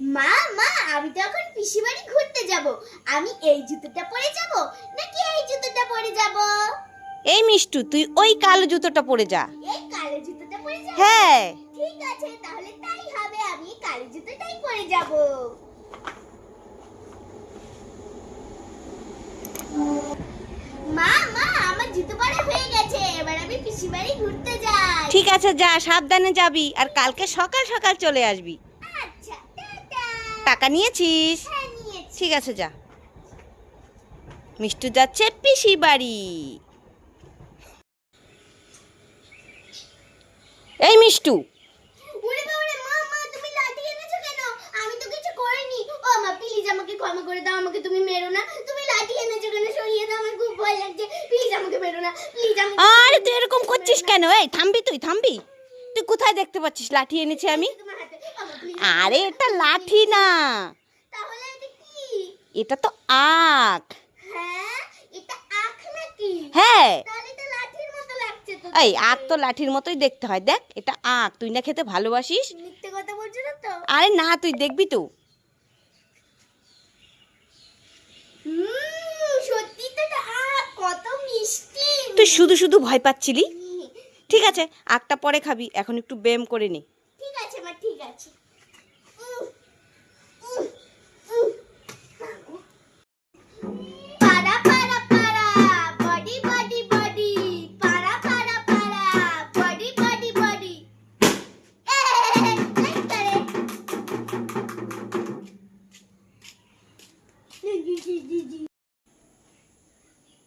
মা মা আমি তো এখন পিসি বাড়ি ঘুরতে যাব। আমি এই জুতোটা পরে যাব নাকি এই জুতোটা পরে যাব? এই মিষ্টু তুই ওই কালো জুতোটা পরে যা। এই কালো জুতোটা পরে যাব? হ্যাঁ। ঠিক আছে তাহলে তাই হবে আমি কালো জুতোটাই পরে যাব। মা মা আমার জুতো পরা হয়ে গেছে এবার আমি পিসি বাড়ি ঘুরতে যাই। ঠিক আছে যা সাবধানে যাবি আর কালকে সকাল সকাল চলে আসবি। টাকা নিয়েছিস? হ্যাঁ ঠিক আছে যা। মিষ্টু যাচ্ছে পিসি বাড়ি। এই মিষ্টু। ক্ষমা করে দাও আমাকে তুমি মেরো না। তুমি লাঠি এনেছো কেন? সরিয়ে দাও আমার খুব ভয় লাগছে। প্লিজ আমাকে মেরো না। প্লিজ আমাকে আরে তুই এরকম করছিস কেন? এই থামবি তুই থামবি। তুই কোথায় দেখতে পাচ্ছিস? লাঠি এনেছি আমি। আরে এটা লাঠি না। এটা তো আখ। হ্যাঁ হ্যাঁ। এই আখ তো লাঠির মতোই দেখতে হয়। দেখ এটা আখ। তুই না খেতে ভালোবাসিস? আরে না তুই দেখবি তো। তুই শুধু শুধু ভয় পাচ্ছিলি? ঠিক আছে আখটা পরে খাবি এখন একটু ব্যায়াম করে নে ঠিক আছে মা ঠিক আছে।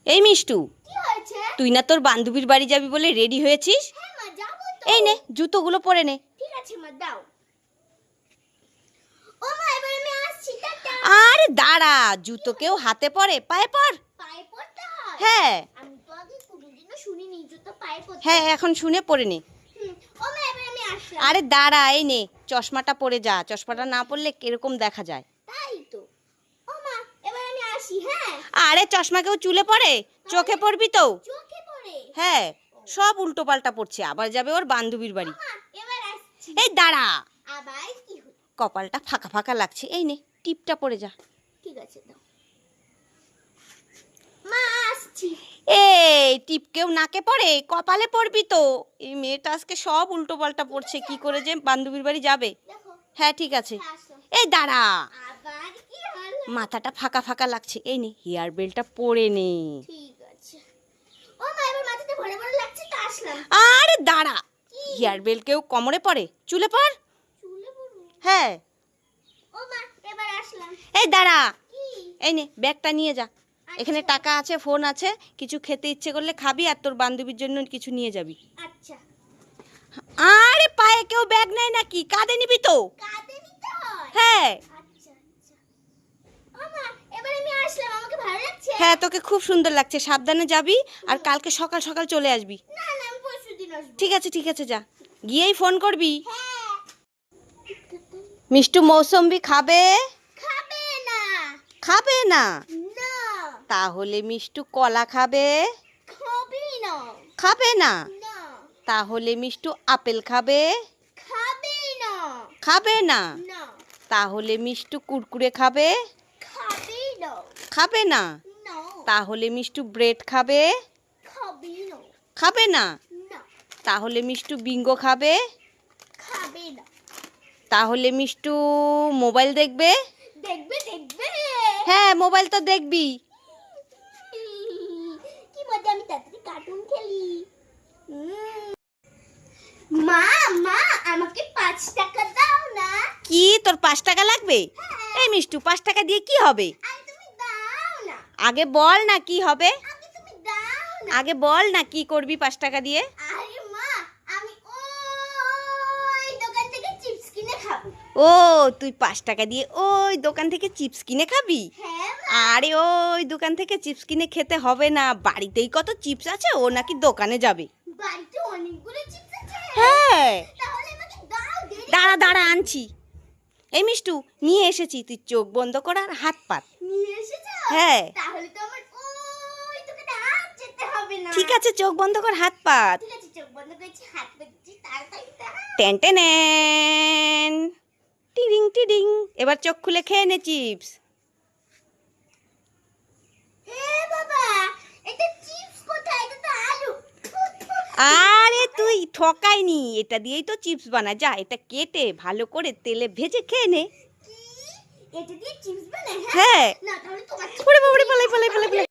এই মিষ্টু? তুই না তোর বান্ধবীর বাড়ি যাবি বলে রেডি হয়েছিস? হ্যাঁ। এই নে জুতোগুলো পরে নে। ঠিক আছে মা, দাও। ও মা, এবার আমি আসছি, টাটা। আরে দাঁড়া জুতো কেউ হাতে পরে পায়ে পর। পায়ে হয়? হ্যাঁ। আমি তো আগে কোনোদিনও শুনিনি জুতো পায়ে পড়তে হ্যাঁ এখন শুনে পরে নে। ও মা এবার আমি আসলাম। আরে দাঁড়া এই নে চশমাটা পরে যা। চশমাটা না পরলে কীরকম দেখা যায়? তাই তো। ও মা এবার আমি আসি হ্যাঁ। আরে চশমা কেউ চুলে পড়ে চোখে পড়বি তো? চোখে হ্যাঁ সব উল্টো পাল্টা পড়ছে আবার যাবে ওর বান্ধবীর বাড়ি। এই দাঁড়া। কপালটা ফাঁকা ফাঁকা লাগছে এই নে টিপটা পরে যা। ঠিক আছে এই টিপ কেউ নাকে পড়ে? কপালে পড়বি তো। এই মেয়েটা আজকে সব উল্টো পাল্টা পড়ছে কি করে যে বান্ধবীর বাড়ি যাবে? হ্যাঁ ঠিক আছে। হ্যাঁ, এই দাঁড়া। মাথাটা ফাঁকা ফাঁকা লাগছে এই নে হেয়ার বেলটা পরে নে। ও মা এবার মাথাতে ভরে ভরে লাগছে তো আসলাম। আরে দাঁড়া। হেয়ার বেল কেউ কোমরে পড়ে চুলে পর? হ্যাঁ। ও মা এবার আসলাম। এই দাঁড়া। এই নে ব্যাগটা নিয়ে যা। এখানে টাকা আছে ফোন আছে কিছু খেতে ইচ্ছে করলে খাবি আর তোর বান্ধবীর জন্য কিছু নিয়ে যাবি। আচ্ছা। আরে পায়ে কেউ ব্যাগ নেয় নাকি? কাঁধে নিবি তো? কাঁদে হয় হ্যাঁ আচ্ছা আচ্ছা ও মা এবার আমি আসলাম আমাকে ভালো লাগছে হ্যাঁ তোকে খুব সুন্দর লাগছে। সাবধানে যাবি আর কালকে সকাল সকাল চলে আসবি। ঠিক আছে ঠিক আছে যা। গিয়েই ফোন করবি। হ্যাঁ। মিষ্টু মৌসম্বি খাবে? খাবে না। তাহলে মিষ্টু কলা খাবে? খাবে না? তাহলে মিষ্টু আপেল খাবে? খাবে না। তাহলে মিষ্টু কুরকুরে খাবে? খাবে না? তাহলে মিষ্টু ব্রেড খাবে? খাবে না। তাহলে মিষ্টু বিঙ্গো খাবে? খাবে না। তাহলে মিষ্টু মোবাইল দেখবে? দেখবে দেখবে। হ্যাঁ মোবাইল তো দেখবি। কি মজা আমি তাড়াতাড়ি কার্টুন খেলি। মা মা আমাকে পাঁচ টাকা দাও না। কি তোর পাঁচ টাকা লাগবে? এই মিষ্টু পাঁচ টাকা দিয়ে কি হবে? আগে বল না কি হবে। আগে বল না কি করবি পাঁচ টাকা দিয়ে। ও তুই পাঁচ টাকা দিয়ে ওই দোকান থেকে চিপস কিনে খাবি? হ্যাঁ আরে ওই দোকান থেকে চিপস কিনে খেতে হবে না। বাড়িতেই কত চিপস আছে ও নাকি দোকানে যাবে। হ্যাঁ। দাঁড়া দাঁড়া আনছি। এই মিষ্টু নিয়ে এসেছি। তুই চোখ বন্ধ কর আর হাত পাত। নিয়ে হ্যাঁ। তাহলে তো আমার ওই দোকানে হাত যেতে হবে না। ঠিক আছে চোখ বন্ধ কর হাত পাত ঠিক আছে চোখ বন্ধ করেছি হাত পেতেছি তাড়াতাড়ি টেন টেন টিডিং টিডিং। এবার চোখ খুলে খেয়ে নে চিপস। আরে তুই ঠকাইনি। এটা দিয়েই তো চিপস বানা যা এটা কেটে ভালো করে তেলে ভেজে খেয়ে নে। এটা দিয়ে চিপস বানায় হ্যাঁ? হ্যাঁ। না তাহলে তোমার ওরে পড়ে পালাই পালাই পালাই পালাই।